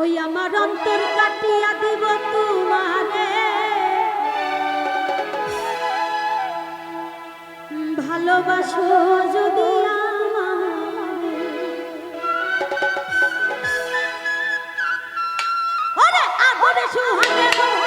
ওই আমার অন্তর কাটিয়া দিব তোমারে। ভালোবাসো যদি আমারে। ওরে আগুনে সুহা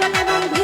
suena nombre